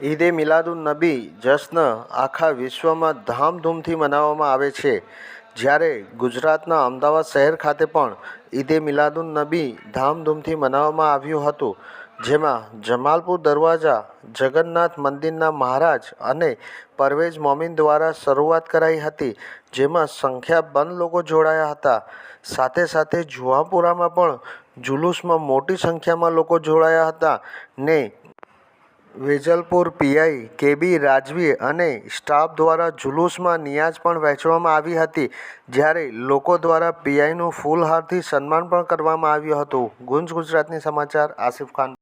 ઈદે મિલાદુન નબી જશ્ન આખા વિશ્વમાં ધામધૂમથી મનાવવામાં આવે છે. જ્યારે ગુજરાતના અમદાવાદ શહેર ખાતે પણ ઈદે મિલાદુન નબી ધામધૂમથી મનાવવામાં આવ્યું હતું, જેમાં જમાલપુર દરવાજા, જગન્નાથ મંદિરના મહારાજ અને પરવેજ મોમીન દ્વારા શરૂઆત કરાઈ હતી, જેમાં સંખ્યાબંધ લોકો જોડાયા હતા. સાથે સાથે જુહાપુરામાં પણ જુલુસમાં મોટી સંખ્યામાં લોકો જોડાયા હતા ને વેજલપુર પીઆઈ કેબી રાજવી અને સ્ટાફ દ્વારા જુલુસમાં નિયાઝ પણ વહેંચવામાં આવી હતી, જ્યારે લોકો દ્વારા પીઆઈનું ફૂલહારથી સન્માન પણ કરવામાં આવ્યું હતું. ગુંજ ગુજરાતની સમાચાર, આસિફ ખાન.